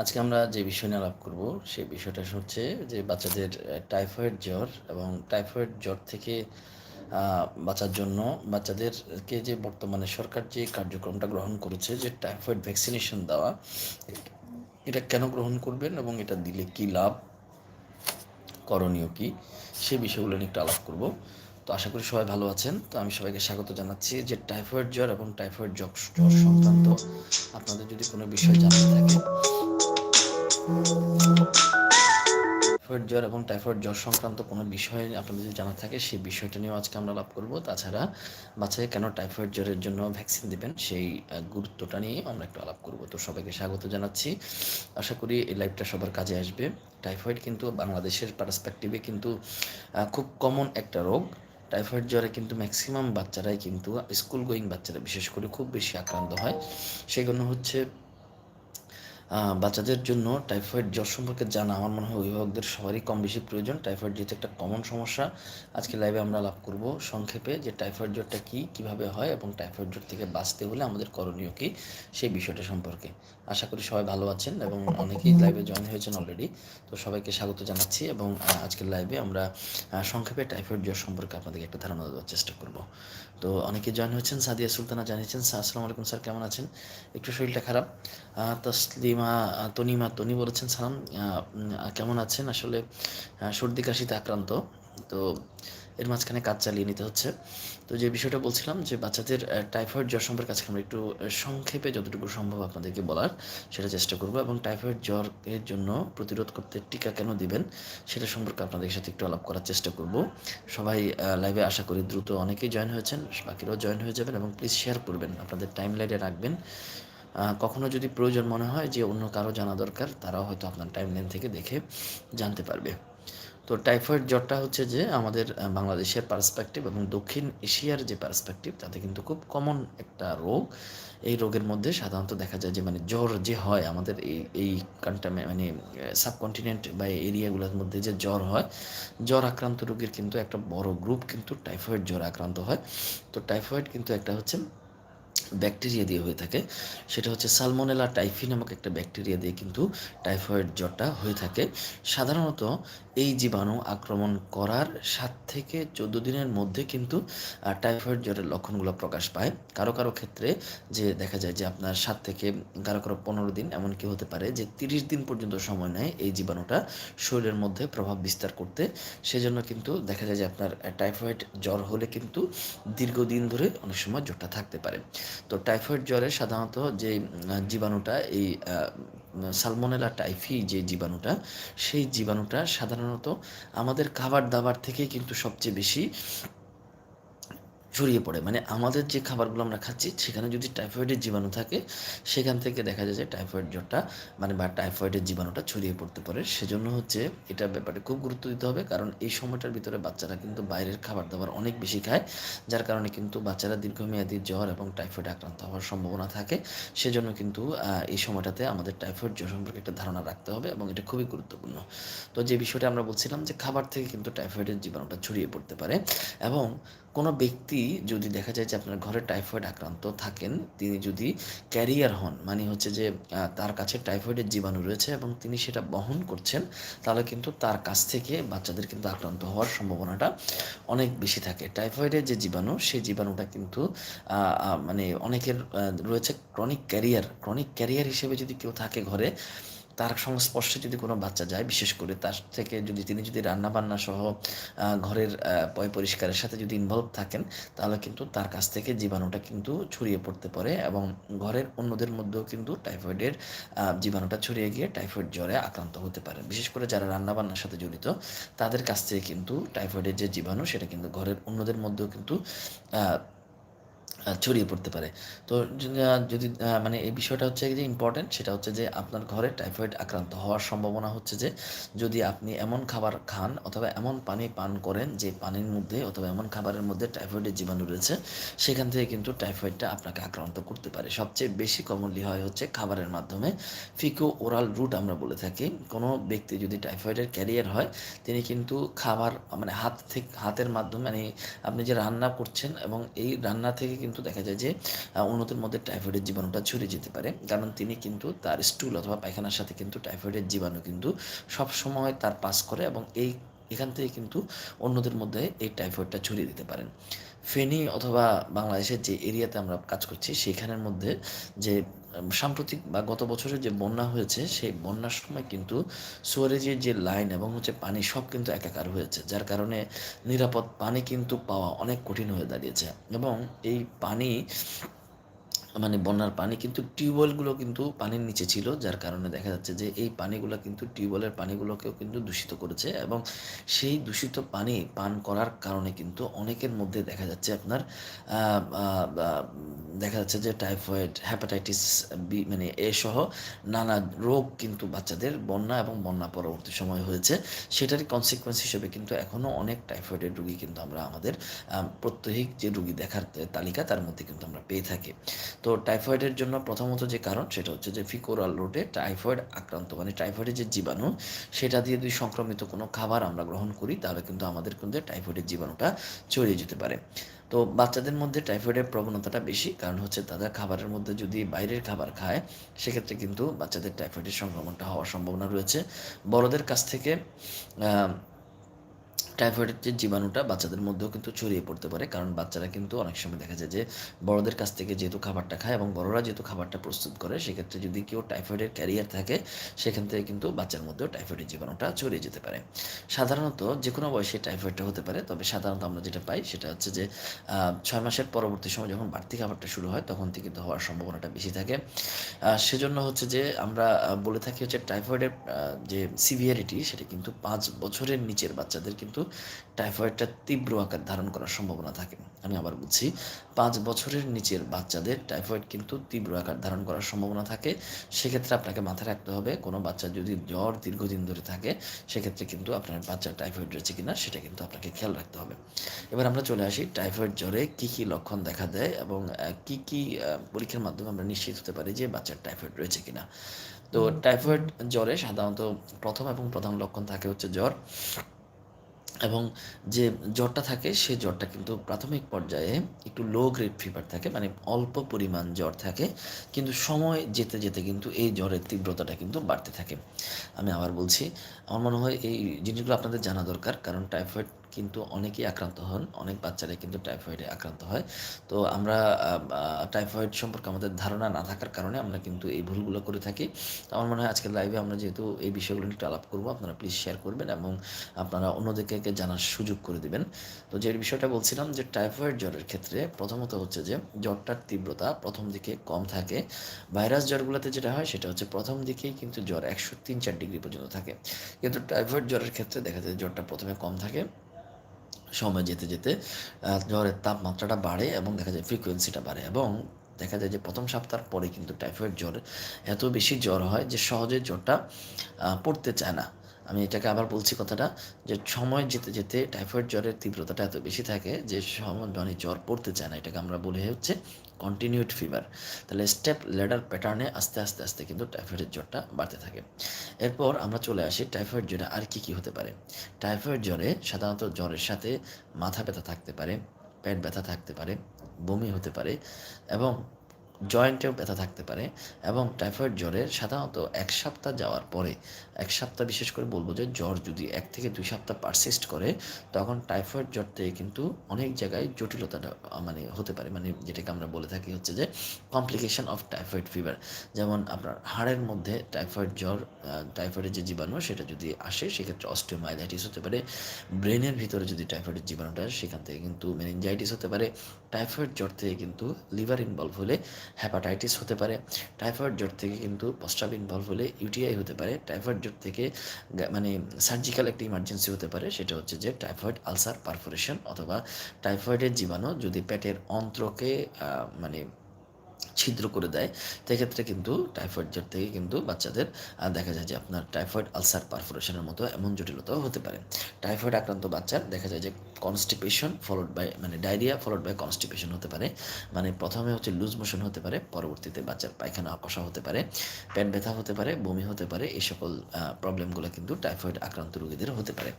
আজকে আমরা যে বিষয় নিয়ে আলাপ করব, সেই বিষয়টা হচ্ছে যে বাচ্চাদের টাইফয়েড জ্বর এবং টাইফয়েড জ্বর থেকে বাঁচার জন্য বাচ্চাদেরকে যে বর্তমানে সরকার যে কার্যক্রমটা গ্রহণ করেছে, যে টাইফয়েড ভ্যাকসিনেশন দেওয়া, এটা কেন গ্রহণ করবেন এবং এটা দিলে কি লাভ? করণীয় কি? সে বিষয়গুলো নিয়ে একটু আলাপ করব। তো আশা করি সবাই ভালো আছেন। তো আমি সবাইকে স্বাগত জানাচ্ছি যে টাইফয়েড জ্বর এবং টাইফয়েড জ্বর সংক্রান্ত। আপনাদের যদি কোনো বিষয় জানার থাকে, টাইফয়েড জ্বর এবং টাইফয়েড জ্বর সংক্রান্ত কোনো বিষয় আপনাদের যদি জানা থাকে, সেই বিষয়টা নিয়েও আজকে আমরা লাভ করব। তাছাড়া বাচ্চাকে কেন টাইফয়েড জ্বরের জন্য ভ্যাকসিন দেবেন, সেই গুরুত্বটা নিয়ে আমরা একটু আলাপ করব। তো সবাইকে স্বাগত জানাচ্ছি। আশা করি এই লাইভটা সবার কাজে আসবে। টাইফয়েড কিন্তু বাংলাদেশের পার্সপেক্টিভে কিন্তু খুব কমন একটা রোগ। টাইফয়েড জ্বরে কিন্তু ম্যাক্সিমাম বাচ্চারাই কিন্তু স্কুল গোয়িং বাচ্চারা বিশেষ করে খুব বেশি আক্রান্ত হয়। সেগুলো হচ্ছে বাচ্চাদের জন্য টাইফয়েড জ্বর সম্পর্কে জানা আমার মনে হয় অভিভাবকদের সবারই কম বেশি প্রয়োজন। টাইফয়েড যেহেতু একটা কমন সমস্যা, আজকে লাইভে আমরা লাভ করব সংক্ষেপে যে টাইফয়েড জ্বরটা কী, কীভাবে হয় এবং টাইফয়েড জ্বর থেকে বাঁচতে হলে আমাদের করণীয় কী সেই বিষয়টা সম্পর্কে। আশা করি সবাই ভালো আছেন এবং অনেকেই লাইভে জয়েন হয়েছেন অলরেডি তো সবাইকে স্বাগত জানাচ্ছি এবং আজকের লাইভে আমরা সংক্ষেপে টাইফয়েড জ্বর সম্পর্কে আপনাদেরকে একটা ধারণা দেওয়ার চেষ্টা করব। তো অনেকে জয়েন হয়েছেন, সাদিয়া সুলতানা জানিয়েছেন আসসালামু আলাইকুম স্যার, কেমন আছেন? একটু শরীরটা খারাপ। তসলিমা তনিমা, তনি বলেছেন, সালাম কেমন আছেন? আসলে সর্দি কাশিতে আক্রান্ত। তো এর মাঝখানে কাজ চালিয়ে নিতে হচ্ছে। তো যে বিষয়টা বলছিলাম যে বাচ্চাদের টাইফয়েড জ্বর সম্পর্কে আজকে আমরা একটু সংক্ষেপে যতটুকু সম্ভব আপনাদেরকে বলার সেটা চেষ্টা করব এবং টাইফয়েড জ্বরের জন্য প্রতিরোধ করতে টিকা কেন দিবেন সেটা সম্পর্কে আপনাদের সাথে একটু আলাপ করার চেষ্টা করব। সবাই লাইভে আশা করি দ্রুত অনেকেই জয়েন হয়েছেন, বাকিরাও জয়েন হয়ে যাবেন এবং প্লিজ শেয়ার করবেন, আপনাদের টাইম লাইনে রাখবেন কখনো যদি প্রয়োজন মনে হয় যে অন্য কারও জানা দরকার, তারাও হয়তো আপনার টাইম লাইন থেকে দেখে জানতে পারবে। তো টাইফয়েড জ্বরটা হচ্ছে যে আমাদের বাংলাদেশের পার্সপেক্টিভ এবং দক্ষিণ এশিয়ার যে পার্সপেক্টিভ তাতে কিন্তু খুব কমন একটা রোগ। এই রোগের মধ্যে সাধারণত দেখা যায় যে মানে জ্বর যে হয় আমাদের এই এই কান্টামে মানে সাবকন্টিনেন্ট বা এরিয়াগুলোর মধ্যে যে জ্বর হয় জ্বর আক্রান্ত রোগীর কিন্তু একটা বড় গ্রুপ কিন্তু টাইফয়েড জ্বর আক্রান্ত হয়। তো টাইফয়েড কিন্তু একটা হচ্ছে ব্যাকটেরিয়া দিয়ে হয়ে থাকে। সেটা হচ্ছে সালমোনেলা টাইফি নামক একটা ব্যাকটেরিয়া দিয়ে কিন্তু টাইফয়েড জ্বরটা হয়ে থাকে। সাধারণত এই জীবাণু আক্রমণ করার সাত থেকে চোদ্দ দিনের মধ্যে কিন্তু টাইফয়েড জ্বরের লক্ষণগুলো প্রকাশ পায়। কারও কারও ক্ষেত্রে যে দেখা যায় যে আপনার সাত থেকে কারও কারও পনেরো দিন, এমনকি হতে পারে যে তিরিশ দিন পর্যন্ত সময় নেয় এই জীবাণুটা শরীরের মধ্যে প্রভাব বিস্তার করতে। সেজন্য কিন্তু দেখা যায় যে আপনার টাইফয়েড জ্বর হলে কিন্তু দীর্ঘদিন ধরে অনেক সময় জ্বরটা থাকতে পারে। তো টাইফয়েড জ্বরে সাধারণত যে জীবাণুটা, এই সালমোনেলা টাইফি যে জীবাণুটা, সেই জীবাণুটা সাধারণত আমাদের খাবার দাবার থেকে কিন্তু সবচেয়ে বেশি ছড়িয়ে পড়ে। মানে আমাদের যে খাবারগুলো আমরা খাচ্ছি, সেখানে যদি টাইফয়েডের জীবাণু থাকে, সেখান থেকে দেখা যায় যে টাইফয়েড জ্বরটা মানে বা টাইফয়েডের জীবাণুটা ছড়িয়ে পড়তে পারে। সেজন্য হচ্ছে এটা ব্যাপারে খুব গুরুত্ব দিতে হবে, কারণ এই সময়টার ভিতরে বাচ্চারা কিন্তু বাইরের খাবার দাবার অনেক বেশি খায়, যার কারণে কিন্তু বাচ্চারা দীর্ঘমেয়াদী জ্বর এবং টাইফয়েড আক্রান্ত হওয়ার সম্ভাবনা থাকে। সেজন্য কিন্তু এই সময়টাতে আমাদের টাইফয়েড জ্বর সম্পর্কে একটা ধারণা রাখতে হবে এবং এটা খুবই গুরুত্বপূর্ণ। তো যে বিষয়টা আমরা বলছিলাম যে খাবার থেকে কিন্তু টাইফয়েডের জীবাণুটা ছড়িয়ে পড়তে পারে এবং কোনো ব্যক্তি যদি দেখা যায় যে আপনার ঘরে টাইফয়েড আক্রান্ত থাকেন, তিনি যদি ক্যারিয়ার হন মানে হচ্ছে যে তার কাছে টাইফয়েডের জীবাণু রয়েছে এবং তিনি সেটা বহন করছেন, তাহলে কিন্তু তার কাছ থেকে বাচ্চাদের কিন্তু আক্রান্ত হওয়ার সম্ভাবনাটা অনেক বেশি থাকে। টাইফয়েডের যে জীবাণু, সেই জীবাণুটা কিন্তু মানে অনেকের রয়েছে ক্রনিক ক্যারিয়ার ক্রনিক ক্যারিয়ার হিসেবে যদি কেউ থাকে ঘরে তার সংস্পর্শে যদি কোনো বাচ্চা যায়, বিশেষ করে তার থেকে যদি তিনি যদি রান্না বান্না সহ ঘরের পয় পরিষ্কারের সাথে যদি ইনভলভ থাকেন, তাহলে কিন্তু তার কাছ থেকে জীবাণুটা কিন্তু ছড়িয়ে পড়তে পারে এবং ঘরের অন্যদের মধ্যেও কিন্তু টাইফয়েডের জীবাণুটা ছড়িয়ে গিয়ে টাইফয়েড জ্বরে আক্রান্ত হতে পারে। বিশেষ করে যারা রান্নাবান্নার সাথে জড়িত, তাদের কাছ থেকে কিন্তু টাইফয়েডের যে জীবাণু, সেটা কিন্তু ঘরের অন্যদের মধ্যেও কিন্তু ছড়িয়ে পড়তে পারে। তো যদি মানে এই বিষয়টা হচ্ছে যে ইম্পর্টেন্ট সেটা হচ্ছে যে আপনার ঘরে টাইফয়েড আক্রান্ত হওয়ার সম্ভাবনা হচ্ছে যে, যদি আপনি এমন খাবার খান অথবা এমন পানি পান করেন যে পানির মধ্যে অথবা এমন খাবারের মধ্যে টাইফয়েডের জীবাণু রয়েছে, সেখান থেকে কিন্তু টাইফয়েডটা আপনাকে আক্রান্ত করতে পারে। সবচেয়ে বেশি কমনলি হয় হচ্ছে খাবারের মাধ্যমে। ফিকো ওরাল রুট আমরা বলে থাকি। কোনো ব্যক্তি যদি টাইফয়েডের ক্যারিয়ার হয়, তিনি কিন্তু খাবার মানে হাত থেকে, হাতের মাধ্যমে মানে আপনি যে রান্না করছেন এবং এই রান্না থেকে কিন্তু কিন্তু দেখা যায় যে অন্যদের মধ্যে টাইফয়েডের জীবাণুটা ছড়িয়ে যেতে পারে। কারণ তিনি কিন্তু তার স্টুল অথবা পায়খানার সাথে কিন্তু টাইফয়েডের জীবাণু কিন্তু সব সময় তার পাস করে এবং এই, এখান থেকে কিন্তু অন্যদের মধ্যে এই টাইফয়েডটা ছড়িয়ে দিতে পারেন। ফেনী অথবা বাংলাদেশের যে এরিয়াতে আমরা কাজ করছি, সেখানের মধ্যে যে সাম্প্রতিক বা গত বছরে যে বন্যা হয়েছে, সেই বন্যার সময় কিন্তু সুয়ারেজের যে লাইন এবং হচ্ছে পানি সব কিন্তু একাকার হয়েছে, যার কারণে নিরাপদ পানি কিন্তু পাওয়া অনেক কঠিন হয়ে দাঁড়িয়েছে এবং এই পানি মানে বন্যার পানি, কিন্তু টিউবওয়েলগুলো কিন্তু পানির নিচে ছিল, যার কারণে দেখা যাচ্ছে যে এই পানিগুলো কিন্তু টিউবওয়েলের পানিগুলোকেও কিন্তু দূষিত করেছে এবং সেই দূষিত পানি পান করার কারণে কিন্তু অনেকের মধ্যে দেখা যাচ্ছে আপনার দেখা যাচ্ছে যে টাইফয়েড হ্যাপাটাইটিস বি মানে এ সহ নানা রোগ কিন্তু বাচ্চাদের বন্যা এবং বন্যা পরবর্তী সময় হয়েছে। সেটারই কনসিকুয়েন্স হিসেবে কিন্তু এখনও অনেক টাইফয়েডের রুগী কিন্তু আমরা আমাদের প্রত্যহিক যে রুগী দেখার তালিকা তার মধ্যে কিন্তু আমরা পেয়ে থাকি। তো টাইফয়েডের জন্য প্রথমত যে কারণ সেটা হচ্ছে যে ফিকোরাল রোডে টাইফয়েড আক্রান্ত মানে টাইফয়েডের যে জীবাণু, সেটা দিয়ে যদি সংক্রমিত কোনো খাবার আমরা গ্রহণ করি, তাহলে কিন্তু আমাদের কিন্তু টাইফয়েডের জীবাণুটা ছড়িয়ে যেতে পারে। তো বাচ্চাদের মধ্যে টাইফয়েডের প্রবণতাটা বেশি, কারণ হচ্ছে তাদের খাবারের মধ্যে যদি বাইরের খাবার খায়, সেক্ষেত্রে কিন্তু বাচ্চাদের টাইফয়েডের সংক্রমণটা হওয়ার সম্ভাবনা রয়েছে। বড়দের কাছ থেকে টাইফয়েডের যে জীবাণুটা বাচ্চাদের মধ্যেও কিন্তু ছড়িয়ে পড়তে পারে। কারণ বাচ্চারা কিন্তু অনেক সময় দেখা যায় যে বড়দের কাছ থেকে যেহেতু খাবারটা খায় এবং বড়রা যেহেতু খাবারটা প্রস্তুত করে, সেক্ষেত্রে যদি কেউ টাইফয়েডের ক্যারিয়ার থাকে, সেখান থেকে কিন্তু বাচ্চার মধ্যেও টাইফয়েডের জীবাণুটা ছড়িয়ে যেতে পারে। সাধারণত যে কোনো বয়সে টাইফয়েডটা হতে পারে, তবে সাধারণত আমরা যেটা পাই সেটা হচ্ছে যে ছয় মাসের পরবর্তী সময় যখন বাড়তি খাবারটা শুরু হয়, তখন থেকে কিন্তু হওয়ার সম্ভাবনাটা বেশি থাকে। সেজন্য হচ্ছে যে আমরা বলে থাকি হচ্ছে টাইফয়েডের যে সিভিয়ারিটি সেটা কিন্তু পাঁচ বছরের নিচের বাচ্চাদের কিন্তু টাইফয়েডটা তীব্র আকার ধারণ করার সম্ভাবনা থাকে। আমি আবার বলছি পাঁচ বছরের নিচের বাচ্চাদের টাইফয়েড কিন্তু তীব্র আকার ধারণ করার সম্ভাবনা থাকে। সেক্ষেত্রে আপনাকে মাথায় রাখতে হবে কোনো বাচ্চা যদি জ্বর দীর্ঘদিন ধরে থাকে সেক্ষেত্রে কিন্তু আপনার বাচ্চার টাইফয়েড রয়েছে কিনা সেটা কিন্তু আপনাকে খেয়াল রাখতে হবে। এবার আমরা চলে আসি টাইফয়েড জ্বরে কী কী লক্ষণ দেখা দেয় এবং কি কি পরীক্ষার মাধ্যমে আমরা নিশ্চিত হতে পারি যে বাচ্চার টাইফয়েড রয়েছে কিনা। তো টাইফয়েড জ্বরে সাধারণত প্রথম এবং প্রধান লক্ষণ থাকে হচ্ছে জ্বর। এবং যে জ্বরটা থাকে, সে জ্বরটা কিন্তু প্রাথমিক পর্যায়ে একটু লো গ্রেড ফিভার থাকে মানে অল্প পরিমাণ জ্বর থাকে, কিন্তু সময় যেতে যেতে কিন্তু এই জ্বরের তীব্রতাটা কিন্তু বাড়তে থাকে। আমি আবার বলছি, আমার মনে হয় এই জিনিসগুলো আপনাদের জানা দরকার, কারণ টাইফয়েড কিন্তু অনেকেই আক্রান্ত হন, অনেক বাচ্চারাই কিন্তু টাইফয়েডে আক্রান্ত হয়। তো আমরা টাইফয়েড সম্পর্কে আমাদের ধারণা না থাকার কারণে আমরা কিন্তু এই ভুলগুলো করে থাকি। আমার মনে হয় আজকের লাইভে আমরা যেহেতু এই বিষয়গুলো একটু আলাপ করব, আপনারা প্লিজ শেয়ার করবেন এবং আপনারা অন্যদেরকে জানার সুযোগ করে দিবেন। তো যে বিষয়টা বলছিলাম যে টাইফয়েড জ্বরের ক্ষেত্রে প্রথমত হচ্ছে যে জ্বরটার তীব্রতা প্রথম দিকে কম থাকে। ভাইরাস জ্বরগুলোতে যেটা হয় সেটা হচ্ছে প্রথম দিকেই কিন্তু জ্বর একশো তিন চার ডিগ্রি পর্যন্ত থাকে। কিন্তু টাইফয়েড জ্বরের ক্ষেত্রে দেখা যায় জ্বরটা প্রথমে কম থাকে। সময় যেতে যেতে জ্বরের তাপমাত্রাটা বাড়ে এবং দেখা যায় ফ্রিকোয়েন্সিটা বাড়ে এবং দেখা যায় যে প্রথম সপ্তাহ পরে কিন্তু টাইফয়েড জ্বর এত বেশি জ্বর হয় যে সহজে জ্বরটা পড়তে চায় না। আমি এটাকে আবার বলছি কথাটা, যে সময় যেতে যেতে টাইফয়েড জ্বরের তীব্রতাটা এত বেশি থাকে যে মানে জ্বর পড়তে চায় না। এটাকে আমরা বলে হচ্ছে কন্টিনিউড ফিভার তাহলে স্টেপ লেডার প্যাটার্নে আস্তে আস্তে আস্তে কিন্তু টাইফয়েডের জ্বরটা বাড়তে থাকে। এরপর আমরা চলে আসি টাইফয়েড জ্বরে আর কি কি হতে পারে। টাইফয়েড জ্বরে সাধারণত জ্বরের সাথে মাথা ব্যথা থাকতে পারে, পেট ব্যথা থাকতে পারে, বমি হতে পারে এবং জয়েন্টেও ব্যথা থাকতে পারে এবং টাইফয়েড জ্বরের সাধারণত এক সপ্তাহ যাওয়ার পরে, এক সপ্তাহ বিশেষ করে বলব যে জ্বর যদি এক থেকে দুই সপ্তাহ পারসিস্ট করে, তখন টাইফয়েড জ্বর থেকে কিন্তু অনেক জায়গায় জটিলতাটা মানে হতে পারে। মানে যেটাকে আমরা বলে থাকি হচ্ছে যে কমপ্লিকেশন অফ টাইফয়েড ফিভার যেমন আপনার হাড়ের মধ্যে টাইফয়েড জ্বর টাইফয়েডের যে জীবাণু, সেটা যদি আসে, সেক্ষেত্রে অস্টিওমাইলাইটিস হতে পারে। ব্রেনের ভিতরে যদি টাইফয়েডের জীবাণুটা সেখান থেকে কিন্তু মেনিনজাইটিস হতে পারে। টাইফয়েড জ্বর থেকে কিন্তু লিভার ইনভলভ হলে হ্যাপাটাইটিস হতে পারে টাইফয়েড জ্বর থেকে কিন্তু পস্টাব ইনভলভ হলে ইউটিআই হতে পারে টাইফয়েড জ্বর থেকে মানে সার্জিক্যাল একটা ইমার্জেন্সি হতে পারে, সেটা হচ্ছে যে টাইফয়েড আলসার পারফোরেশন অথবা টাইফয়েডের জীবাণু যদি পেটের অন্ত্রকে মানে ছিদ্র করে দেয়। সেক্ষেত্রে কিন্তু টাইফয়েড জ্বর থেকে কিন্তু বাচ্চাদের দেখা যায় যে আপনার টাইফয়েড আলসার পারফোরেশনের মতো এমন জটিলতাও হতে পারে। টাইফয়েড আক্রান্ত বাচ্চার দেখা যায় যে কনস্টিপেশন ফলোড বাই মানে ডায়রিয়া ফলোড বাই কনস্টিপেশন হতে পারে। মানে প্রথমে হচ্ছে লুজ মোশন হতে পারে, পরবর্তীতে বাচ্চার পায়খানা আকষা হতে পারে, পেট ব্যথা হতে পারে, বমি হতে পারে, এই সকল প্রবলেমগুলো কিন্তু টাইফয়েড আক্রান্ত রোগীদের হতে পারে।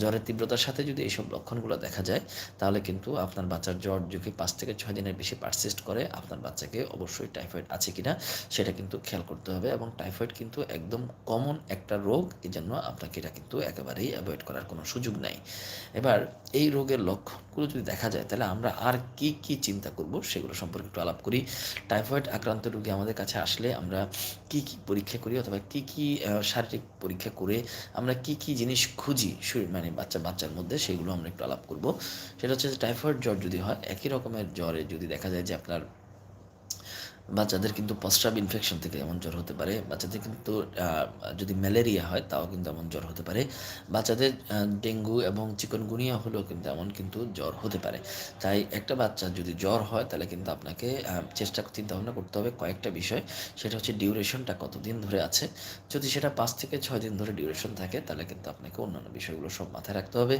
জ্বরের তীব্রতার সাথে যদি এইসব লক্ষণগুলো দেখা যায়, তাহলে কিন্তু আপনার বাচ্চার জ্বর যদি পাঁচ থেকে ছয় দিনের বেশি পারসিস্ট করে আপনার বাচ্চাকে অবশ্যই টাইফয়েড আছে কিনা সেটা কিন্তু খেয়াল করতে হবে এবং টাইফয়েড কিন্তু একদম কমন একটা রোগ এই জন্য আপনাকে এটা কিন্তু একেবারেই অ্যাভয়েড করার কোনো সুযোগ নাই। এবার এই রোগের লক্ষণগুলো যদি দেখা যায়, তাহলে আমরা আর কি কি চিন্তা করব সেগুলো সম্পর্কে একটু আলাপ করি। টাইফয়েড আক্রান্ত রোগী আমাদের কাছে আসলে আমরা কি কি পরীক্ষা করি অথবা কি কি শারীরিক পরীক্ষা করে আমরা কি কি জিনিস খুঁজি মানে বাচ্চা, বাচ্চার মধ্যে সেগুলো আমরা একটু আলাপ করব। সেটা হচ্ছে টাইফয়েড জ্বর যদি হয়, একই রকমের জ্বরে যদি দেখা যায় যে আপনার বাচ্চাদের কিন্তু প্রস্রাব ইনফেকশন থেকে এমন জ্বর হতে পারে, বাচ্চাদের কিন্তু যদি ম্যালেরিয়া হয় তাও কিন্তু এমন জ্বর হতে পারে। বাচ্চাদের ডেঙ্গু এবং চিকনগুনিয়া হলেও কিন্তু এমন কিন্তু জ্বর হতে পারে। তাই একটা বাচ্চা যদি জ্বর হয় তাহলে কিন্তু আপনাকে চেষ্টা চিন্তা ভাবনা করতে হবে কয়েকটা বিষয়। সেটা হচ্ছে ডিউরেশনটা কতদিন ধরে আছে। যদি সেটা পাঁচ থেকে ছয় দিন ধরে ডিউরেশন থাকে তাহলে কিন্তু আপনাকে অন্যান্য বিষয়গুলো সব মাথায় রাখতে হবে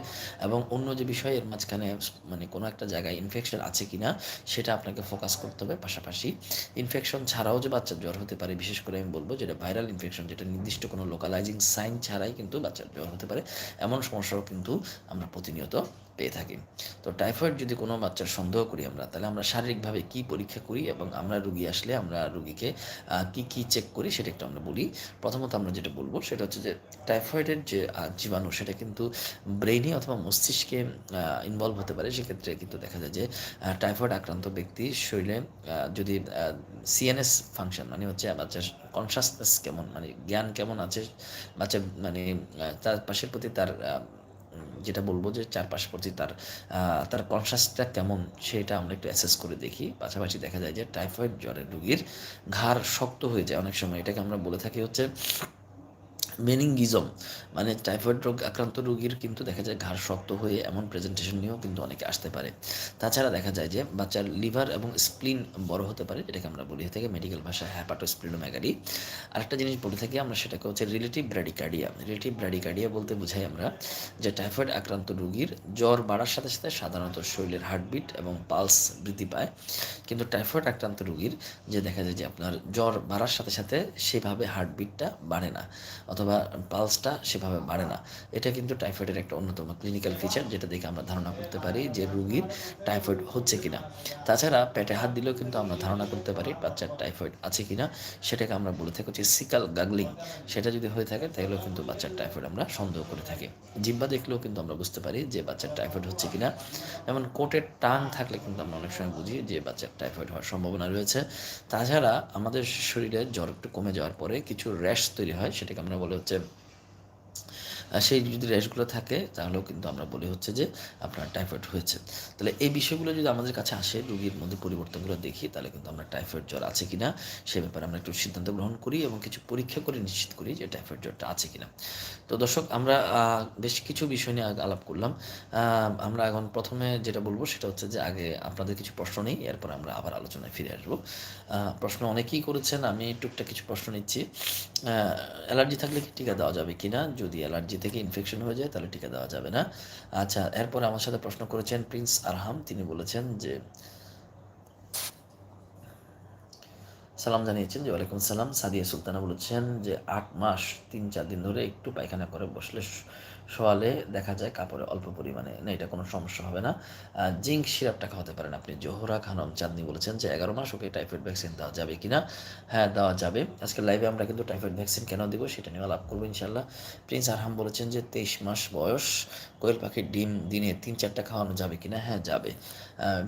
এবং অন্য যে বিষয় এর মাঝখানে মানে কোনো একটা জায়গায় ইনফেকশন আছে কি না সেটা আপনাকে ফোকাস করতে হবে। পাশাপাশি ইনফেকশন ছাড়াও যে বাচ্চার জ্বর হতে পারে, বিশেষ করে আমি বলব যেটা ভাইরাল ইনফেকশন যেটা নির্দিষ্ট কোনো লোকালাইজিং সাইন ছাড়াই কিন্তু বাচ্চার জ্বর হতে পারে। এমন সমস্যাও কিন্তু আমরা প্রতিনিয়ত পেয়ে থাকি। তো টাইফয়েড যদি কোনো বাচ্চার সন্দেহ করি আমরা, তাহলে আমরা শারীরিকভাবে কি পরীক্ষা করি এবং আমরা রুগী আসলে আমরা রুগীকে কি কি চেক করি সেটা একটু আমরা বলি। প্রথমত আমরা যেটা বলব সেটা হচ্ছে যে টাইফয়েডের যে জীবাণু সেটা কিন্তু ব্রেইনে অথবা মস্তিষ্কে ইনভলভ হতে পারে। সেক্ষেত্রে কিন্তু দেখা যায় যে টাইফয়েড আক্রান্ত ব্যক্তি শরীরে যদি সিএনএস ফাংশন মানে হচ্ছে বাচ্চার কনসাসনেস কেমন মানে জ্ঞান কেমন আছে, বাচ্চা মানে তার পাশের প্রতি তার যেটা বলব যে চারপাশ প্রতি তার তার কনসাসটা কেমন সেটা আমরা একটু অ্যাসেস করে দেখি। পাশাপাশি দেখা যায় যে টাইফয়েড জ্বরের রুগীর ঘাড় শক্ত হয়ে যায় অনেক সময়। এটাকে আমরা বলে থাকি হচ্ছে মেনিঙ্গিজম মানে টাইফয়েড রোগ, আক্রান্ত রোগীর কিন্তু দেখা যায় ঘাড় শক্ত হয়ে এমন প্রেজেন্টেশন নিয়েও কিন্তু অনেকে আসতে পারে। তাছাড়া দেখা যায় যে বাচ্চার লিভার এবং স্প্লিন বড় হতে পারে, যেটাকে আমরা বলি থেকে মেডিকেল ভাষায় হ্যাপাটোস্প্লিনোম্যাগারি আরেকটা জিনিস বলে থাকি আমরা, সেটাকে হচ্ছে রিলেটিভ ব্র্যাডিকার্ডিয়া রিলেটিভ ব্র্যাডিকার্ডিয়া বলতে বোঝাই আমরা যে টাইফয়েড আক্রান্ত রোগীর জ্বর বাড়ার সাথে সাথে সাধারণত শরীরের হার্টবিট এবং পালস বৃদ্ধি পায়। কিন্তু টাইফয়েড আক্রান্ত রোগীর যে দেখা যায় যে আপনার জ্বর বাড়ার সাথে সাথে সেভাবে হার্টবিটটা বাড়ে না। অথবা পালসটা সেভাবে বাড়ে না। এটা কিন্তু টাইফয়েডের একটা অন্যতম ক্লিনিক্যাল ফিচার যেটা দেখে আমরা ধারণা করতে পারি যে রোগীর টাইফয়েড হচ্ছে কিনা। তাছাড়া পেটে হাত দিলেও কিন্তু আমরা ধারণা করতে পারি বাচ্চার টাইফয়েড আছে কিনা, সেটাকে আমরা বলে থাকি হচ্ছে সিকাল গাগলিং সেটা যদি হয়ে থাকে তাহলেও কিন্তু বাচ্চার টাইফয়েড আমরা সন্দেহ করে থাকি। জিব্বা দেখলেও কিন্তু আমরা বুঝতে পারি যে বাচ্চার টাইফয়েড হচ্ছে কিনা। যেমন কোটের টান থাকলে কিন্তু আমরা অনেক সময় বুঝি যে বাচ্চার টাইফয়েড হওয়ার সম্ভাবনা রয়েছে। তাছাড়া আমাদের শরীরে জ্বর একটু কমে যাওয়ার পরে কিছু র্যাশ তৈরি হয়, সেটাকে আমরা বলে হচ্ছে আর সেই যদি র্যাশগুলো থাকে, তাহলেও কিন্তু আমরা বলি হচ্ছে যে আপনার টাইফয়েড হয়েছে। তাহলে এই বিষয়গুলো যদি আমাদের কাছে আসে, রুগীর মধ্যে পরিবর্তনগুলো দেখি, তাহলে কিন্তু আমরা টাইফয়েড জ্বর আছে কি না সে ব্যাপারে আমরা একটু সিদ্ধান্ত গ্রহণ করি এবং কিছু পরীক্ষা করে নিশ্চিত করি যে টাইফয়েড জ্বরটা আছে কিনা। তো দর্শক, আমরা বেশ কিছু বিষয় নিয়ে আলাপ করলাম। আমরা এখন প্রথমে যেটা বলব সেটা হচ্ছে যে আগে আপনাদের কিছু প্রশ্ন নেই, এরপর আমরা আবার আলোচনায় ফিরে আসব। প্রশ্ন অনেকেই করেছেন, আমি টুকটাক কিছু প্রশ্ন নিচ্ছি। অ্যালার্জি থাকলে কি টিকা দেওয়া যাবে কি না যদি অ্যালার্জি থেকে ইনফেকশন হয়ে যায়, তাহলে টিকা দেওয়া যাবে না। আচ্ছা এরপর আমার সাথে প্রশ্ন করেছেন প্রিন্স আরহাম। তিনি বলেছেন যে সালাম জানিয়েছেন যে, ওয়ালাইকুম সালাম। সাদিয়া সুলতানা বলেছেন যে, আট মাস, তিন চার দিন ধরে একটু পায়খানা করে বসলে সোয়ালে দেখা যায় কাপড়ে অল্প পরিমাণে। না, এটা কোনো সমস্যা হবে না। জিঙ্ক সিরাপটা খাওয়াতে পারেন আপনি। জোহরা খানম চাঁদনি বলেছেন যে, এগারো মাস ওকে টাইফয়েড ভ্যাকসিন দেওয়া যাবে কি না হ্যাঁ দেওয়া যাবে। আজকে লাইভে আমরা কিন্তু টাইফয়েড ভ্যাকসিন কেন দিব সেটা নিয়ে লাভ করব ইনশাল্লাহ প্রিন্স আরহাম বলেছেন যে, তেইশ মাস বয়স। কোয়েল পাখির ডিম দিনে তিন চারটা খাওয়ানো যাবে কি না হ্যাঁ যাবে।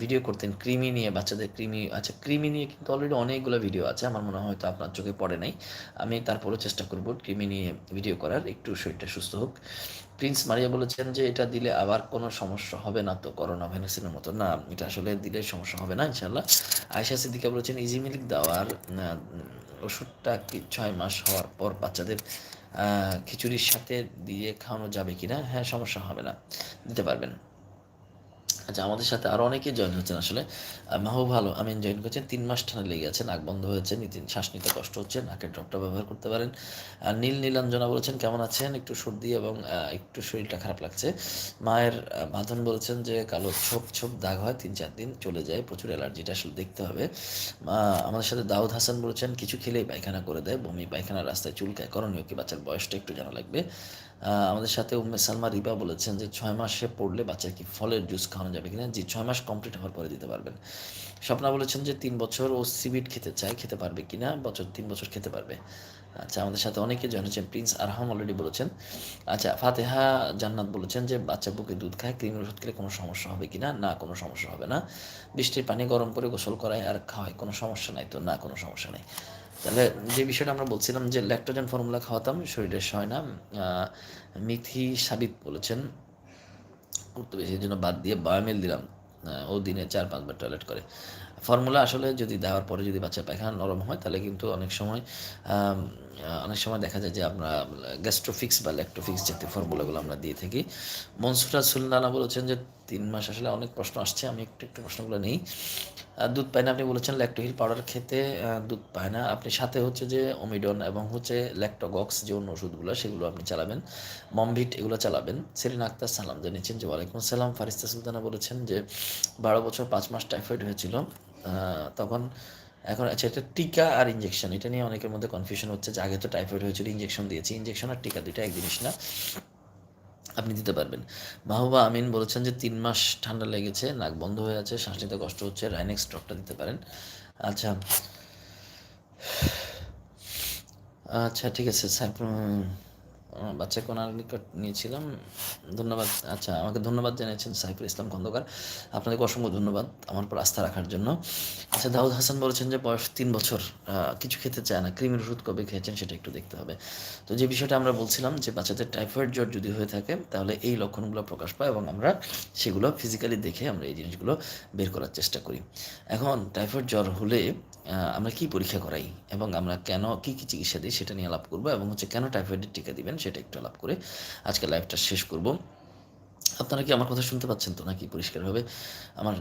ভিডিও করতেন। ক্রিমি নিয়ে, বাচ্চাদের ক্রিমি আচ্ছা ক্রিমি নিয়ে কিন্তু অলরেডি অনেকগুলো ভিডিও আছে। আমার মনে হয় হয়তো আপনার চোখে পড়ে নাই। আমি তারপরেও চেষ্টা করব ক্রিমি নিয়ে ভিডিও করার। একটু শরীরটা সুস্থ হোক। প্রিন্স মারিয়া বলেছেন যে, এটা দিলে আবার কোনো সমস্যা হবে না তো করোনা ভ্যাকসিনের মতো। না, এটা আসলে দিলে সমস্যা হবে না ইনশাল্লাহ আয়সা সিদ্দিকা বলেছেন, ইজি মিল্ক দেওয়ার ওষুধটা কি ছয় মাস হওয়ার পর বাচ্চাদের খিচুড়ির সাথে দিয়ে খাওয়ানো যাবে কিনা? হ্যাঁ সমস্যা হবে না। দিতে পারবেন। আচ্ছা আমাদের সাথে আরও অনেকেই জয়েন হচ্ছেন আসলে। আহ, মাহু ভালো আমি জয়েন করছেন। তিন মাস ঠান্ডা লেগে আছে নাক বন্ধ হয়েছে শ্বাস নিতে কষ্ট হচ্ছে নাকের ড্রপটা ব্যবহার করতে পারেন। আর নীল নীলাঞ্জনা বলেছেন কেমন আছেন? একটু সর্দি এবং একটু শরীরটা খারাপ লাগছে। মায়ের বাঁধন বলেছেন যে কালো ছোপ ছোপ দাগ হয় তিন চার দিন চলে যায় প্রচুর অ্যালার্জিটা আসলে দেখতে হবে। আমাদের সাথে দাউদ হাসান বলেছেন কিছু খেলেই পায়খানা করে দেয় বমি পায়খানা রাস্তায় চুলকায় করণীয় কি? বাচ্চার বয়সটা একটু জানা লাগবে। আমাদের সাথে উম্মে সালমা রিবা বলেছেন যে ছয় মাসে পড়লে বাচ্চার কি ফলের জুস খাওয়ানো যাবে কিনা? জি, ছয় মাস কমপ্লিট হওয়ার পরে দিতে পারবেন। স্বপ্না বলেছেন যে তিন বছর ও সিবিট খেতে চায়, খেতে পারবে কিনা? বছর, তিন বছর খেতে পারবে। আচ্ছা আমাদের সাথে অনেকে জয়েন হচ্ছেন প্রিন্স আরহাম অলরেডি বলেছেন। আচ্ছা ফাতেহা জান্নাত বলেছেন যে বাচ্চা বুকে দুধ খায় ক্রিমের ওষুধ খেলে কোনো সমস্যা হবে কিনা? না, কোনো সমস্যা হবে না। বৃষ্টির পানি গরম করে গোসল করায় আর খাওয়ায়, কোনো সমস্যা নাই তো? না, কোনো সমস্যা নেই। তাহলে যে বিষয়টা আমরা বলছিলাম যে ল্যাক্টোজেন ফর্মুলা খাওয়াতাম, শরীরে সয় না মিথি সাবিত বলেছেন করতে বেশি জন্য বাদ দিয়ে বায়োমিল দিলাম ও দিনে চার পাঁচবার টয়লেট করে। ফর্মুলা আসলে যদি দেওয়ার পরে যদি বাচ্চা পায়খানা নরম হয়, তাহলে কিন্তু অনেক সময় অনেক সময় দেখা যায় যে আমরা গ্যাস্ট্রোফিক্স বা ল্যাক্টোফিক্স জাতীয় ফর্মুলাগুলো আমরা দিয়ে থাকি। মনসুরা সুলনানা বলেছেন যে তিন মাস আসলে অনেক প্রশ্ন আসছে, আমি একটু একটু প্রশ্নগুলো নেই। দুধ পায় না। আপনি বলেছেন ল্যাক্টোহিল পাউডার খেতে দুধ পায় না। আপনি সাথে হচ্ছে যে ওমিডন এবং হচ্ছে ল্যাক্টোগক্স যে অন্য ওষুধগুলো, সেগুলো আপনি চালাবেন। মমভিট এগুলো চালাবেন। সেলিন আক্তার সালাম জানিয়েছেন যে, ওয়ালাইকুম আসসালাম। ফারিস্তা সুলতানা বলেছেন যে, বারো বছর পাঁচ মাস টাইফয়েড হয়েছিল। তখন এখন আচ্ছা এটা টিকা আর ইঞ্জেকশন এটা নিয়ে অনেকের মধ্যে কনফিউশন হচ্ছে যে, আগে তো টাইফয়েড হয়েছিল ইঞ্জেকশন দিয়েছি। ইঞ্জেকশন আর টিকা দুইটা এক জিনিস না। আপনি দিতে পারবেন। মাহবুবা আমিন বলেছেন যে, তিন মাস ঠান্ডা লেগেছে, নাক বন্ধ হয়ে আছে, শ্বাস নিতে কষ্ট হচ্ছে রাইনেক্স ড্রপটা দিতে পারেন। আচ্ছা। আচ্ছা ঠিক আছে, স্যার বাচ্চা কোনার নিকট নিয়েছিলাম। ধন্যবাদ। আচ্ছা আমাকে ধন্যবাদ জানিয়েছেন সাইফুল ইসলাম খন্দকার। আপনাদেরকে অসংখ্য ধন্যবাদ আমার উপর আস্থা রাখার জন্য। আচ্ছা দাউদ হাসান বলেছেন যে বয়স তিন বছর কিছু খেতে চায় না। ক্রিমের ওষুধ কবে খেয়েছেন সেটা একটু দেখতে হবে। তো যে বিষয়টা আমরা বলছিলাম যে বাচ্চাদের টাইফয়েড জ্বর যদি হয়ে থাকে, তাহলে এই লক্ষণগুলো প্রকাশ পায় এবং আমরা সেগুলো ফিজিক্যালি দেখে আমরা এই জিনিসগুলো বের করার চেষ্টা করি। এখন, টাইফয়েড জ্বর হলে আমরা কি পরীক্ষা করাই এবং আমরা কেন, কি কি চিকিৎসা দিই সেটা নিয়ে আলাপ করব এবং হচ্ছে কেন টাইফয়েডের টিকা দিবেন সেটা একটু আলাপ করে আজকে লাইভটা শেষ করব। আপনারা কি আমার কথা শুনতে পাচ্ছেন তো নাকি পরিষ্কারভাবে? আমার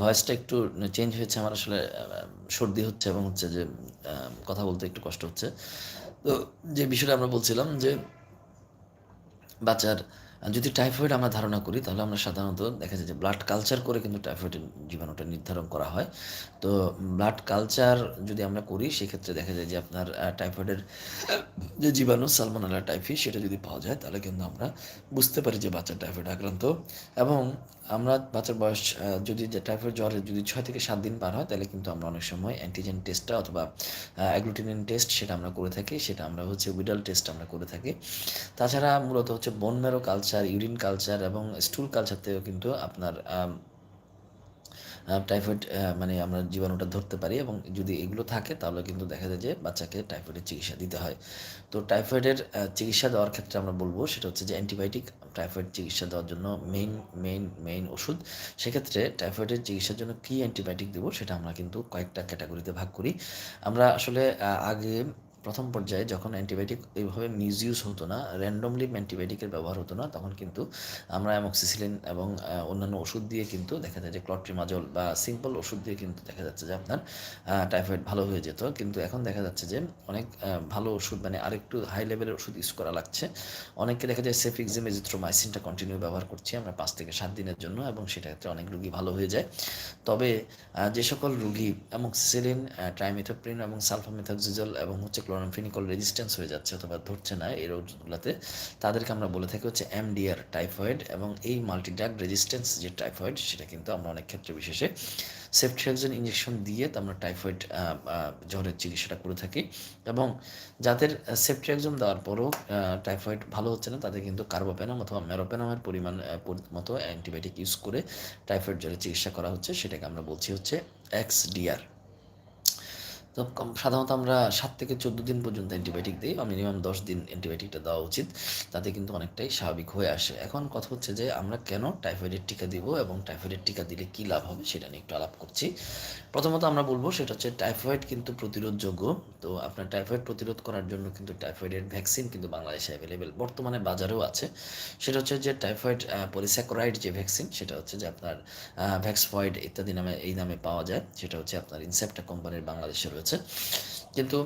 ভয়েসটা একটু চেঞ্জ হয়েছে, আমার আসলে সর্দি হচ্ছে এবং হচ্ছে যে কথা বলতে একটু কষ্ট হচ্ছে। তো যে বিষয়টা আমরা বলছিলাম যে বাচ্চার যদি টাইফয়েড আমরা ধারণা করি, তাহলে আমরা সাধারণত দেখা যায় যে ব্লাড কালচার করে কিন্তু টাইফয়েডের জীবাণুটা নির্ধারণ করা হয়। তো ব্লাড কালচার যদি আমরা করি, সেক্ষেত্রে দেখা যায় যে আপনার টাইফয়েডের যে জীবাণু সালমোনেলা টাইফি সেটা যদি পাওয়া যায়, তাহলে কিন্তু আমরা বুঝতে পারি যে বাচ্চা টাইফয়েড আক্রান্ত। এবং আমরা বাচ্চার বয়স যদি টাইফয়েড জ্বরে যদি ছয় থেকে সাত দিন পার হয়, তাহলে কিন্তু আমরা অনেক সময় অ্যান্টিজেন টেস্টটা অথবা অ্যাগ্লুটিনিন টেস্ট সেটা আমরা করে থাকি। সেটা আমরা হচ্ছে উইডাল টেস্ট আমরা করে থাকি। তাছাড়া মূলত হচ্ছে bone marrow culture urine culture এবং স্টুল কালচার থেকেও কিন্তু আপনার টাইফয়েড মানে আমরা জীবাণুটা ধরতে পারি এবং যদি এগুলো থাকে তাহলে কিন্তু দেখা যায় যে বাচ্চাকে টাইফয়েডের চিকিৎসা দিতে হয়। তো টাইফয়েডের চিকিৎসা দেওয়ার ক্ষেত্রে আমরা বলব সেটা হচ্ছে যে অ্যান্টিবায়োটিক টাইফয়েড চিকিৎসা দেওয়ার জন্য মেইন মেইন মেইন ওষুধ। সেক্ষেত্রে টাইফয়েডের চিকিৎসার জন্য কী অ্যান্টিবায়োটিক দেবো সেটা আমরা কিন্তু কয়েকটা ক্যাটাগরিতে ভাগ করি। আমরা আসলে আগে প্রথম পর্যায়ে যখন অ্যান্টিবায়োটিক এইভাবে মিসইউজ হতো না র্যান্ডমলি অ্যান্টিবায়োটিকের ব্যবহার হতো না, তখন কিন্তু আমরা অ্যামক্সিসিলিন এবং অন্যান্য ওষুধ দিয়ে কিন্তু দেখা যায় যে ক্লট্রিমাজল বা সিম্পল ওষুধ দিয়ে কিন্তু দেখা যাচ্ছে যে আপনার টাইফয়েড ভালো হয়ে যেত। কিন্তু এখন দেখা যাচ্ছে যে অনেক ভালো ওষুধ মানে আরেকটু হাই লেভেলের ওষুধ ইউজ করা লাগছে। অনেককে দেখা যায় সেফ সেফিক্সিম এজিথ্রোমাইসিনটা কন্টিনিউ ব্যবহার করছি আমরা পাঁচ থেকে সাত দিনের জন্য এবং সেটা ক্ষেত্রে অনেক রুগী ভালো হয়ে যায়। তবে যে সকল রুগী অ্যামক্সিসিলিন ট্রাইমিথোপ্রিন এবং সালফামিথাক্সিজল এবং হচ্ছে ক্লোরামফেনিকল রেজিস্ট্যান্স হয়ে যাচ্ছে অথবা ধরছে না এই রোগগুলোতে, তাদেরকে আমরা বলে থাকি হচ্ছে এমডিআর টাইফয়েড এবং এই মাল্টিড্রাগ রেজিস্ট্যান্স যে টাইফয়েড, সেটা কিন্তু আমরা অনেক ক্ষেত্রে বিশেষে সেফট্রিয়াক্সিন ইঞ্জেকশন দিয়ে তো আমরা টাইফয়েড জ্বরের চিকিৎসাটা করে থাকি এবং যাদের সেফট্রিয়াক্সন দেওয়ার পরও টাইফয়েড ভালো হচ্ছে না, তাদের কিন্তু কার্বোপ্যানাম অথবা মেরোপ্যানামের পরিমাণ পরি- মতো অ্যান্টিবায়োটিক ইউজ করে টাইফয়েড জ্বরের চিকিৎসা করা হচ্ছে, সেটাকে আমরা বলছি হচ্ছে এক্সডিআর তো সাধারণত আমরা সাত থেকে চোদ্দ দিন পর্যন্ত অ্যান্টিবায়োটিক দিই। মিনিমাম দশ দিন অ্যান্টিবায়োটিকটা দেওয়া উচিত। তাতে কিন্তু অনেকটাই স্বাভাবিক হয়ে আসে। এখন কথা হচ্ছে যে, আমরা কেন টাইফয়েডের টিকা দিব এবং টাইফয়েডের টিকা দিলে কী লাভ হবে সেটা নিয়ে একটু আলাপ করছি। প্রথমত আমরা বলব, সেটা হচ্ছে টাইফয়েড কিন্তু প্রতিরোধযোগ্য। তো আপনার টাইফয়েড প্রতিরোধ করার জন্য কিন্তু টাইফয়েডের ভ্যাকসিন কিন্তু বাংলাদেশে অ্যাভেলেবেল বর্তমানে বাজারেও আছে। সেটা হচ্ছে যে টাইফয়েড পলিস্যাকোরাইড যে ভ্যাকসিন সেটা হচ্ছে যে আপনার ভ্যাক্সফয়েড ইত্যাদি নামে, এই নামে পাওয়া যায়। সেটা হচ্ছে আপনার ইনসেপ্টা কোম্পানির বাংলাদেশে রয়েছে কিন্তু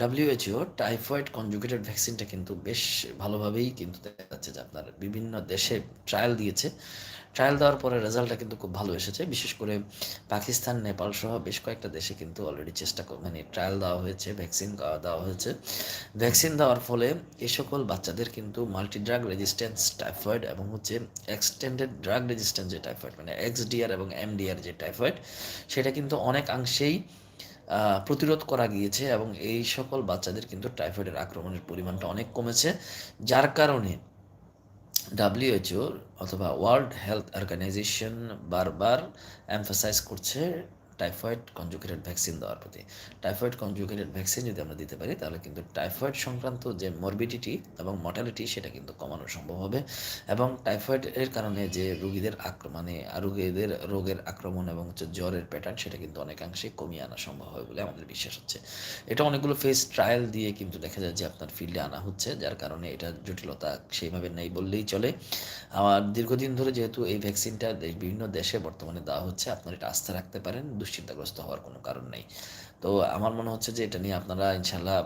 ডাব্লিউএইচও টাইফয়েড কনজুগেটেড ভ্যাকসিনটা কিন্তু বেশ ভালোভাবেই কিন্তু দেখা যাচ্ছে যে আপনার বিভিন্ন দেশে ট্রায়াল দিয়েছে। ট্রায়াল দেওয়ার পরে রেজাল্টটা কিন্তু খুব ভালো এসেছে। বিশেষ করে পাকিস্তান, নেপাল সহ বেশ কয়েকটা দেশে কিন্তু অলরেডি চেষ্টা মানে ট্রায়াল দেওয়া হয়েছে ভ্যাকসিন দেওয়া হয়েছে। ভ্যাকসিন দেওয়ার ফলে এ সকল বাচ্চাদের কিন্তু মাল্টি ড্রাগ রেজিস্ট্যান্স টাইফয়েড এবং হচ্ছে এক্সটেন্ডেড ড্রাগ রেজিস্ট্যান্স যে টাইফয়েড মানে এক্সডিআর এবং এমডিআর যে টাইফয়েড সেটা কিন্তু অনেকাংশেই প্রতিরোধ করা গিয়েছে এবং এই সকল বাচ্চাদের কিন্তু টাইফয়েডের আক্রমণের পরিমাণটা অনেক কমেছে, যার কারণে ডাব্লিউএইচও অথবা ওয়ার্ল্ড হেলথ অর্গানাইজেশন বারবার এমফাসাইজ করছে টাইফয়েড কনজুকেটেড ভ্যাকসিন দেওয়ার প্রতি। টাইফয়েড কনজুকেটেড ভ্যাকসিন যদি আমরা দিতে পারি, তাহলে কিন্তু টাইফয়েড সংক্রান্ত যে মরবিডিটি এবং মর্টালিটি সেটা কিন্তু কমানো সম্ভব হবে। এবং টাইফয়েডের কারণে যে রোগীদের মানে রোগীদের, রোগের আক্রমণ এবং হচ্ছে জ্বরের প্যাটার্ন সেটা কিন্তু অনেকাংশে কমিয়ে আনা সম্ভব হবে বলে আমাদের বিশ্বাস হচ্ছে। এটা অনেকগুলো ফেস ট্রায়াল দিয়ে কিন্তু দেখা যায় যে আপনার ফিল্ডে আনা হচ্ছে, যার কারণে এটা জটিলতা সেইভাবে নেই বললেই চলে। আমার দীর্ঘদিন ধরে যেহেতু এই ভ্যাকসিনটা বিভিন্ন দেশে বর্তমানে দেওয়া হচ্ছে, আপনার এটা আস্থা রাখতে পারেন। দুশ্চিন্তাগ্রস্ত হওয়ার কোনো কারণ নেই। তো আমার মনে হচ্ছে যে এটা নিয়ে আপনারা ইনশাল্লাহ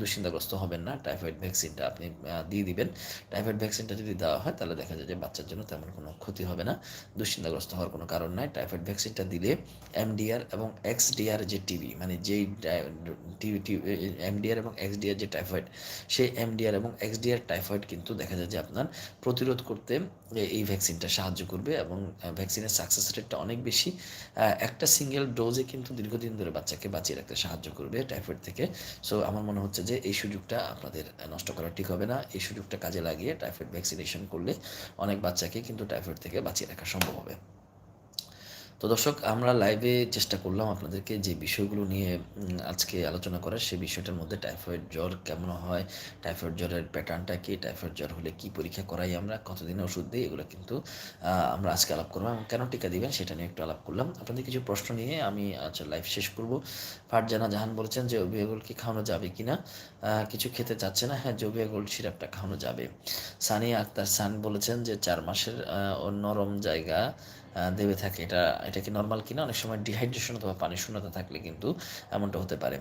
দুশ্চিন্তাগ্রস্ত হবেন না। টাইফয়েড ভ্যাকসিনটা আপনি দিয়ে দিবেন। টাইফয়েড ভ্যাকসিনটা যদি দেওয়া হয়, তাহলে দেখা যায় যে বাচ্চার জন্য তেমন কোনো ক্ষতি হবে না। দুশ্চিন্তাগ্রস্ত হওয়ার কোনো কারণ নাই। টাইফয়েড ভ্যাকসিনটা দিলে এমডিআর এবং এক্সডিআর যে টিবি মানে যেই টিবি এমডিআর এবং এক্সডিআর যে টাইফয়েড সেই এমডিআর এবং এক্সডিআর টাইফয়েড কিন্তু দেখা যায় যে আপনার প্রতিরোধ করতে এই ভ্যাকসিনটা সাহায্য করবে এবং ভ্যাকসিনের সাকসেস রেটটা অনেক বেশি। একটা সিঙ্গেল ডোজে কিন্তু দীর্ঘদিন ধরে বাচ্চাকে বাঁচিয়ে রাখতে সাহায্য করবে টাইফয়েড থেকে। সো আমার মনে হচ্ছে যে এই সুযোগটা আপনাদের নষ্ট করা ঠিক হবে না। এই সুযোগটা কাজে লাগিয়ে টাইফয়েড ভ্যাকসিনেশন করলে অনেক বাচ্চাকে কিন্তু টাইফয়েড থেকে বাঁচিয়ে রাখা সম্ভব হবে। তো দর্শক, আমরা লাইভে চেষ্টা করলাম আপনাদেরকে যে বিষয়গুলো নিয়ে আজকে আলোচনা করার, সেই বিষয়টার মধ্যে টাইফয়েড জ্বর কেমন হয় টাইফয়েড জ্বরের প্যাটার্নটা কী টাইফয়েড জ্বর হলে কি পরীক্ষা করাই আমরা কতদিনে ওষুধ দিই, এগুলো কিন্তু আমরা আজকে আলাপ করব এবং কেন টিকা দিবেন সেটা নিয়ে একটু আলাপ করলাম। আপনাদের কিছু প্রশ্ন নিয়ে আমি আচ্ছা লাইভ শেষ করব। ফারজানা জাহান বলেছেন যে অভিয়াগুল কি খাওয়ানো যাবে কি না? কিছু খেতে চাচ্ছে না। হ্যাঁ জবিয়া গোল্ড সিরাপটা খাওয়ানো যাবে। সানি আক্তার সান বলেছেন যে, চার মাসের নরম জায়গা। দেবে থাকে। এটা এটা কি নর্মাল কিনা? অনেক সময় ডিহাইড্রেশন অথবা পানি শূন্যতা থাকলে কিন্তু এমনটা হতে পারে।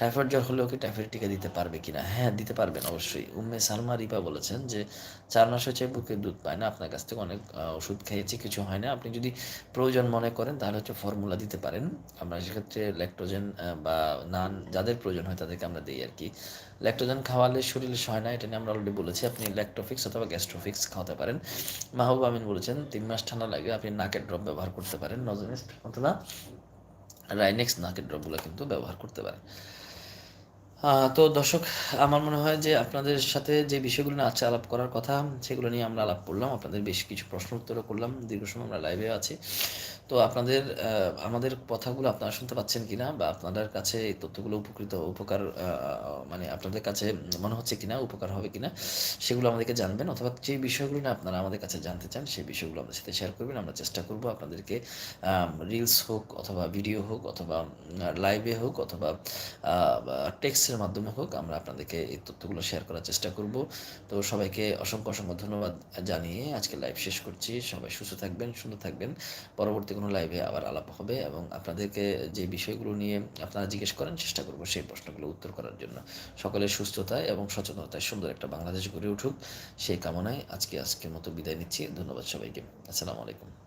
টাইফয়েড জ্বর হলেও কি টাইফয়েড টিকা দিতে পারবে কিনা? হ্যাঁ দিতে পারবেন অবশ্যই। উম্মে সালমা রিপা বলেছেন যে, চার মাস হচ্ছে বুকে দুধ পায় না, আপনার কাছ থেকে অনেক ওষুধ খেয়েছি, কিছু হয় না। আপনি যদি প্রয়োজন মনে করেন, তাহলে হচ্ছে ফর্মুলা দিতে পারেন। আমরা সেক্ষেত্রে ল্যাকটোজেন বা নান, যাদের প্রয়োজন হয় তাদেরকে আমরা দিই আর কি ল্যাকটোজেন খাওয়ালে শরীরে সয় না, এটা নিয়ে আমরা অলরেডি বলেছি। আপনি ল্যাকটোফিক্স অথবা গ্যাস্ট্রোফিক্স খাওয়াতে পারেন। মাহবুব আমিন বলেছেন, তিন মাস ঠান্ডা লাগে আপনি নাকের ড্রপ ব্যবহার করতে পারেন। নজনিস্ট অথবা রাইনেক্স নাকের ড্রপগুলো কিন্তু ব্যবহার করতে পারেন। তো দর্শক, আমার মনে হয় যে আপনাদের সাথে যে বিষয়গুলো নিয়ে আজকে আলাপ করার কথা, সেগুলো নিয়ে আমরা আলাপ করলাম। আপনাদের বেশ কিছু প্রশ্ন উত্তরও করলাম। দীর্ঘ সময় আমরা লাইভে আছি। তো আপনাদের আমাদের কথাগুলো আপনারা শুনতে পাচ্ছেন কিনা বা আপনাদের কাছে এই তথ্যগুলো উপকৃত, উপকার মানে আপনাদের কাছে মনে হচ্ছে কিনা, উপকার হবে কিনা, সেগুলো আমাদেরকে জানবেন অথবা যে বিষয়গুলো না আপনারা আমাদের কাছে জানতে চান, সেই বিষয়গুলো আমাদের সাথে শেয়ার করবেন। আমরা চেষ্টা করব আপনাদেরকে রিলস হোক অথবা ভিডিও হোক অথবা লাইভে হোক অথবা টেক্সটের মাধ্যমে হোক, আমরা আপনাদেরকে এই তথ্যগুলো শেয়ার করার চেষ্টা করব। তো সবাইকে অসংখ্য অসংখ্য ধন্যবাদ জানিয়ে আজকে লাইভ শেষ করছি। সবাই সুস্থ থাকবেন, সুন্দর থাকবেন। পরবর্তী কোনো লাইভে আবার আলাপ হবে এবং আপনাদেরকে যে বিষয়গুলো নিয়ে আপনারা জিজ্ঞেস করেন চেষ্টা করব সেই প্রশ্নগুলো উত্তর করার জন্য। সকলের সুস্থতায় এবং সচেতনতায় সুন্দর একটা বাংলাদেশ গড়ে উঠুক। সেই কামনায় আজকে আজকের মতো বিদায় নিচ্ছি। ধন্যবাদ সবাইকে। আসসালামু আলাইকুম।